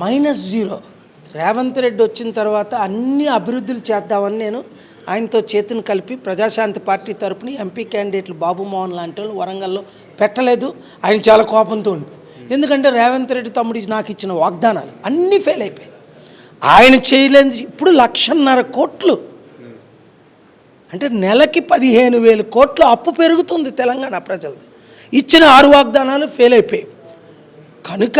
Minus zero. Revanth Reddy వచ్చిన తర్వాత అన్ని అభివృద్ధులు చేద్దామని నేను ఆయనతో చేతిని కలిపి ప్రజాశాంతి పార్టీ తరపున ఎంపీ క్యాండిడేట్లు బాబుమోహన్ లాంటి వాళ్ళు వరంగల్లో పెట్టలేదు. ఆయన చాలా కోపంతో ఉంది ఎందుకంటే రేవంత్ రెడ్డి తమ్ముడి నాకు ఇచ్చిన వాగ్దానాలు అన్నీ ఫెయిల్ అయిపోయాయి. ఆయన చేయలేని ఇప్పుడు లక్షన్నర కోట్లు. అంటే నెలకి పదిహేను వేల కోట్లు అప్పు పెరుగుతుంది తెలంగాణ ప్రజలది. ఇచ్చిన ఆరు వాగ్దానాలు ఫెయిల్ అయిపోయాయి. కనుక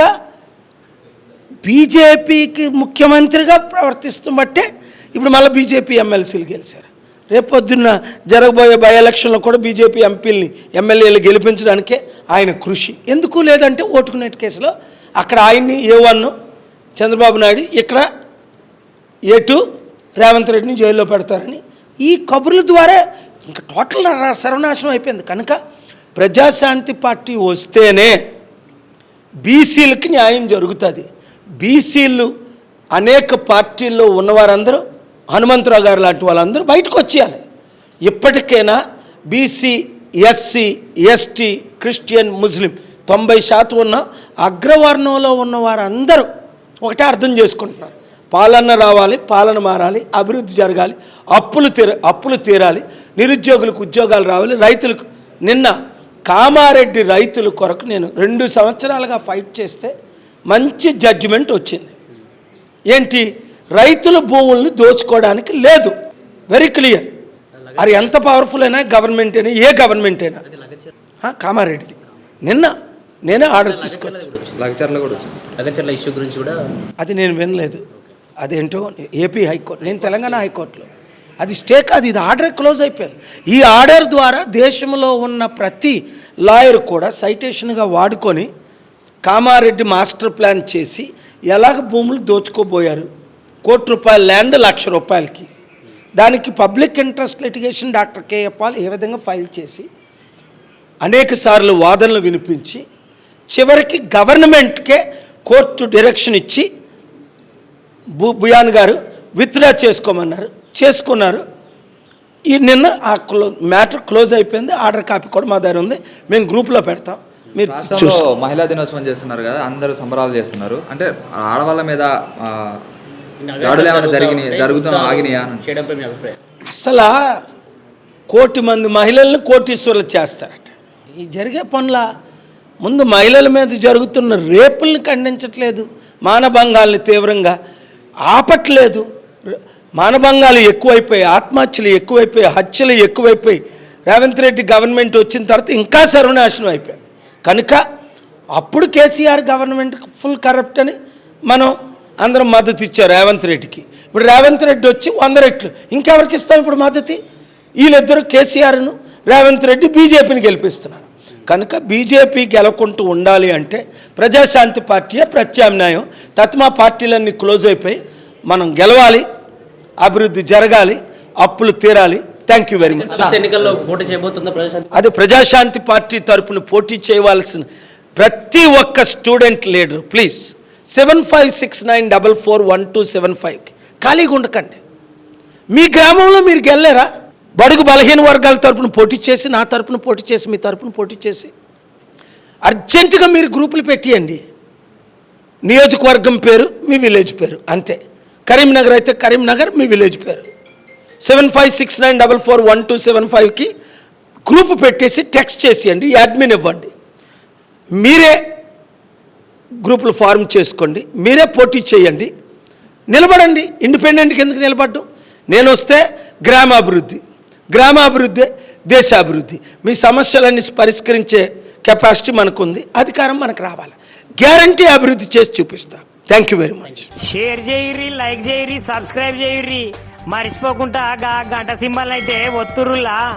బీజేపీకి ముఖ్యమంత్రిగా ప్రవర్తిస్తున్నట్టే ఇప్పుడు మళ్ళీ బీజేపీ ఎమ్మెల్సీలు గెలిచారు. రేపొద్దున్న జరగబోయే బై ఎలక్షన్లో కూడా బీజేపీ ఎంపీల్ని ఎమ్మెల్యేలు గెలిపించడానికే ఆయన కృషి. ఎందుకు లేదంటే ఓటుకునేట్ కేసులో అక్కడ ఆయన్ని ఏ వన్ చంద్రబాబు నాయుడు ఇక్కడ ఏ టూ రేవంత్ రెడ్డిని జైల్లో పెడతారని ఈ కబుర్ల ద్వారా ఇంకా టోటల్ సర్వనాశనం అయిపోయింది. కనుక ప్రజాశాంతి పార్టీ వస్తేనే బీసీలకి న్యాయం జరుగుతుంది. బీసీలు అనేక పార్టీల్లో ఉన్నవారందరూ హనుమంతరావు గారు లాంటి వాళ్ళందరూ బయటకు వచ్చేయాలి. ఇప్పటికైనా బీసీ ఎస్సీ ఎస్టీ క్రిస్టియన్ ముస్లిం తొంభై శాతం ఉన్న అగ్రవర్ణంలో ఉన్న వారందరూ ఒకటే అర్థం చేసుకుంటున్నారు. పాలన రావాలి పాలన మారాలి అభివృద్ధి జరగాలి అప్పులు తీర అప్పులు తీరాలి నిరుద్యోగులకు ఉద్యోగాలు రావాలి రైతులకు. నిన్న కామారెడ్డి రైతుల కొరకు నేను రెండు సంవత్సరాలుగా ఫైట్ చేస్తే మంచి జడ్జిమెంట్ వచ్చింది. ఏంటి? రైతుల భూముల్ని దోచుకోవడానికి లేదు. వెరీ క్లియర్ అది ఎంత పవర్ఫుల్ అయినా గవర్నమెంట్ అయినా ఏ గవర్నమెంట్ అయినా. కామారెడ్డిది. నిన్న నేనే ఆర్డర్ తీసుకొచ్చి లగచర్ల కూడా వచ్చింది. లగచర్ల ఇష్యూ గురించి కూడా అది నేను వినలేదు. అదేంటో ఏపీ హైకోర్టు నేను తెలంగాణ హైకోర్టులో. అది స్టే కాదు ఇది ఆర్డర్ క్లోజ్ అయిపోయింది. ఈ ఆర్డర్ ద్వారా దేశంలో ఉన్న ప్రతి లాయర్ కూడా సైటేషన్గా వాడుకొని కామారెడ్డి మాస్టర్ ప్లాన్ చేసి ఎలాగ భూములు దోచుకోబోయారు? కోటి రూపాయల ల్యాండ్ లక్ష రూపాయలకి. దానికి public interest litigation doctor KA Paul ఏ విధంగా ఫైల్ చేసి అనేక సార్లు వాదనలు వినిపించి చివరికి గవర్నమెంట్కే కోర్టు డైరెక్షన్ ఇచ్చి బు భుయాన్ గారు విత్డ్రా చేసుకోమన్నారు చేసుకున్నారు. ఈ నిన్న ఆ క్లో మ్యాటర్ క్లోజ్ అయిపోయింది ఆర్డర్ కాపీ కూడా మా దగ్గర ఉంది మేము గ్రూప్లో పెడతాం. మీరు చూసుకో మహిళా దినోత్సవం చేస్తున్నారు కదా అందరూ సంబరాలు చేస్తున్నారు. అంటే ఆడవాళ్ళ మీద దాడులు ఏమైనా జరిగినాయి? జరుగుతున్నా ఆగినాయా? అని చేయడంపై మీ అభిప్రాయం. అసలు కోటి మంది మహిళల్ని కోటీశ్వరులు చేస్తారట. ఈ జరిగే పనుల ముందు మహిళల మీద జరుగుతున్న రేపుల్ని ఖండించట్లేదు మానభంగాల్ని తీవ్రంగా ఆపట్లేదు. మానభంగాలు ఎక్కువైపోయి ఆత్మహత్యలు ఎక్కువైపోయి హత్యలు ఎక్కువైపోయి రేవంత్ రెడ్డి గవర్నమెంట్ వచ్చిన తర్వాత ఇంకా సర్వనాశనం అయిపోయింది. కనుక అప్పుడు కేసీఆర్ గవర్నమెంట్ ఫుల్ కరప్ట్ అని మనం అందరం మద్దతు ఇచ్చారు రేవంత్ రెడ్డికి. ఇప్పుడు రేవంత్ రెడ్డి వచ్చి వంద రెట్లు. ఇంకెవరికి ఇస్తాం ఇప్పుడు మద్దతు? వీళ్ళిద్దరు కేసీఆర్ను రేవంత్ రెడ్డి బీజేపీని గెలిపిస్తున్నారు. కనుక బీజేపీ గెలకుంటూ ఉండాలి అంటే ప్రజాశాంతి పార్టీయే ప్రత్యామ్నాయం. తత్మా పార్టీలన్నీ క్లోజ్ అయిపోయి మనం గెలవాలి అభివృద్ధి జరగాలి అప్పులు తీరాలి థ్యాంక్ యూ వెరీ మచ్ ఎన్నికల్లో పోటీ చేయబోతుందా ప్రజాశాంతి అది ప్రజాశాంతి పార్టీ తరపున పోటీ చేయవలసిన ప్రతి ఒక్క student leader please seven five six nine double four one two seven five ఖాళీగా ఉండకండి. మీ గ్రామంలో మీరు గెలలేరా బడుగు బలహీన వర్గాల తరపున పోటీ చేసి నా తరపున పోటీ చేసి మీ తరపున పోటీ చేసి. అర్జెంటుగా మీరు గ్రూపులు పెట్టియండి. నియోజకవర్గం పేరు మీ విలేజ్ పేరు అంతే. కరీంనగర్ అయితే కరీంనగర్ మీ విలేజ్ పేరు. Seven five six nine double four one two seven ఫైవ్కి గ్రూప్ పెట్టేసి టెక్స్ట్ చేసేయండి యాడ్మిన్ ఇవ్వండి. మీరే గ్రూపులు ఫార్మ్ చేసుకోండి మీరే పోటీ చేయండి. నిలబడండి ఇండిపెండెంట్కి ఎందుకు నిలబడ్డం? నేను వస్తే గ్రామాభివృద్ధి గ్రామాభివృద్ధి దేశాభివృద్ధి. మీ సమస్యలన్నీ పరిష్కరించే కెపాసిటీ మనకుంది అధికారం మనకు రావాలి. గ్యారంటీ అభివృద్ధి చేసి చూపిస్తా. Thank you very much share చేయరి like చేయరి సబ్స్క్రైబ్ చేయరి మరిచిపోకుండా గా గంట సింబల్ అయితే ఒత్తురులా.